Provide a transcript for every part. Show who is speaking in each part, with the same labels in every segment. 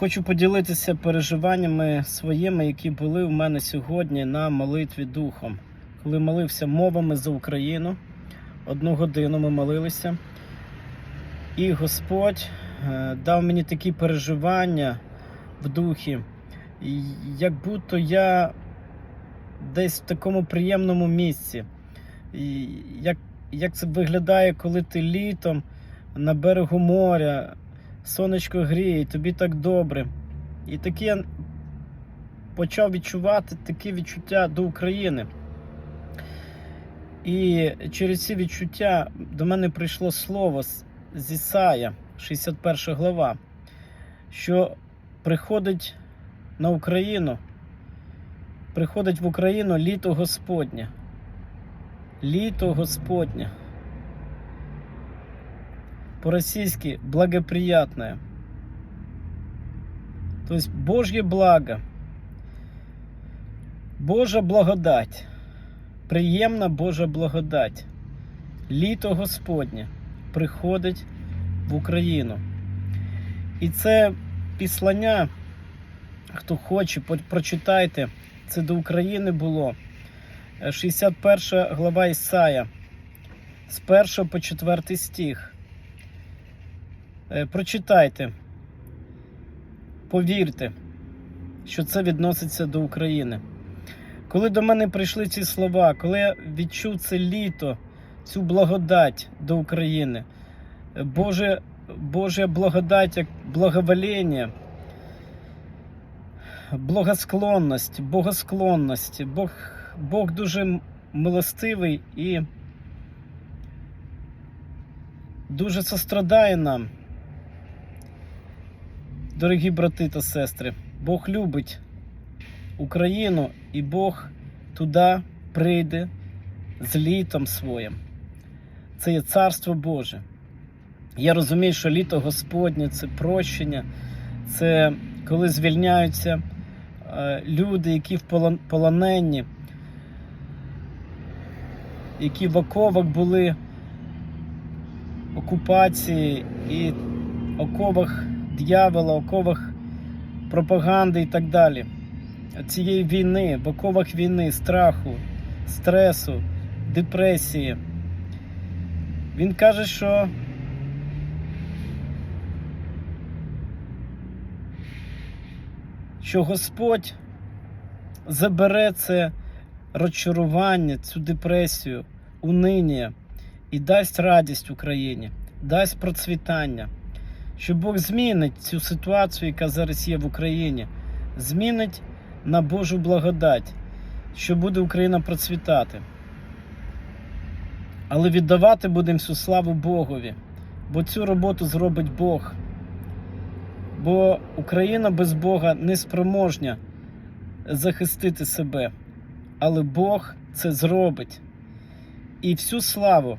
Speaker 1: Хочу поділитися переживаннями своїми, які були у мене сьогодні на молитві духом. Коли молився мовами за Україну, одну годину ми молилися, і Господь е, дав мені такі переживання в духі, як будто я десь в такому приємному місці. Як, як це виглядає, коли ти літом на берегу моря, сонечко гріє, і тобі так добре. І таке я почав відчувати такі відчуття до України. І через ці відчуття до мене прийшло слово з Ісая, 61 глава, що приходить на Україну, приходить в Україну літо Господнє. Літо Господнє. По-российски благоприятное. То есть Божье благо. Божа благодать. Приємна Божа благодать. Літо Господнє приходить в Україну. І це післання, хто хоче, прочитайте. Це до України було. Е, 61 глава Ісая. З 1 по 4 стих. Е, Прочитайте. Повірте, що це відноситься до України. Коли до мене прийшли ці слова, коли я відчув це літо, цю благодать до України, Боже, Божа благодать як благовоління, благосклонність, богосклонність, Бог, Бог дуже милостивий і дуже сострадає нам. Дорогі брати та сестри, Бог любить Україну і Бог туди прийде з літом своїм. Це є Царство Боже. Я розумію, що літо Господнє це прощення, це коли звільняються е, люди, які в полон- полоненні, які в оковах були окупації і оковах дьявола, оковах пропаганди і так далі. Цієї війни, в оковах війни, страху, стресу, депресії. Він каже, що що Господь забере це розчарування, цю депресію, униння і дасть радість Україні, дасть процвітання, що Бог змінить цю ситуацію, яка зараз є в Україні, змінить на Божу благодать, що буде Україна процвітати. Але віддавати будемо всю славу Богові, бо цю роботу зробить Бог. Бо Україна без Бога не спроможня захистити себе. Але Бог це зробить. І всю славу.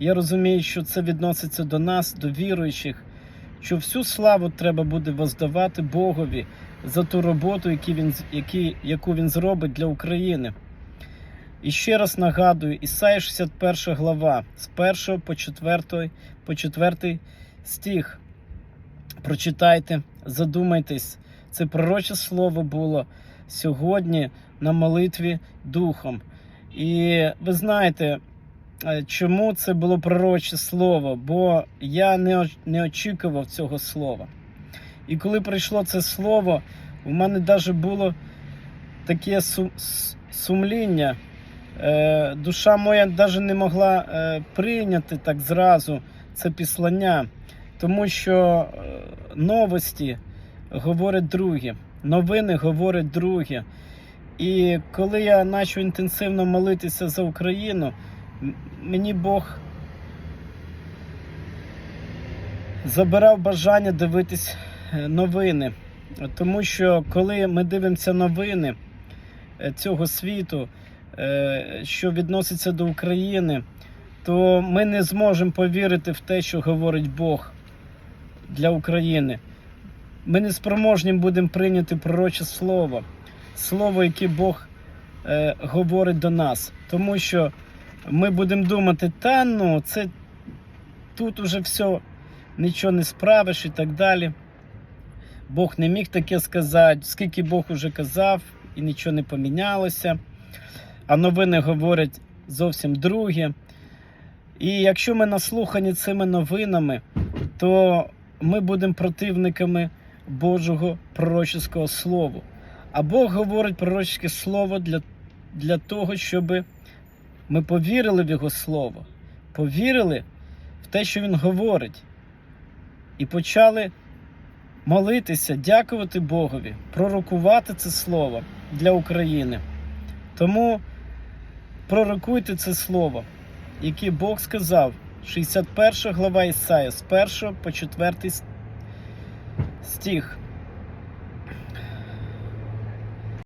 Speaker 1: Я розумію, що це відноситься до нас, до віруючих, що всю славу треба буде воздавати Богові за ту роботу, яку він, яку він зробить для України. І ще раз нагадую, Ісая 61 глава, з 1 по 4, по 4 стих. Прочитайте, задумайтесь, це пророче слово було сьогодні на молитві Духом. І ви знаєте, чому це було пророче слово? Бо я не, не очікував цього слова. І коли прийшло це слово, у мене навіть було таке су- с- сумління. Е, душа моя навіть не могла е, прийняти так зразу це післання, тому що е, новості говорять другі, новини говорять другі. І коли я почав інтенсивно молитися за Україну, мені Бог забирав бажання дивитись е, новини. Тому що коли ми дивимося новини е, цього світу, е, що відноситься до України, то ми не зможемо повірити в те, що говорить Бог для України. Ми не спроможні будемо прийняти пророче слово, слово, яке Бог е, говорить до нас. Тому що ми будемо думати, та ну, це тут уже все, нічого не справиш і так далі. Бог не міг таке сказати, скільки Бог уже казав, і нічого не помінялося. А новини говорять зовсім друге. І якщо ми наслухані цими новинами, то ми будемо противниками Божого пророческого слова. А Бог говорить пророчеське слово для, для того, щоб ми повірили в Його Слово, повірили в те, що Він говорить, і почали молитися, дякувати Богові, пророкувати це слово для України. Тому пророкуйте це слово, яке Бог сказав, 61 глава Ісая, з 1 по 4 стих.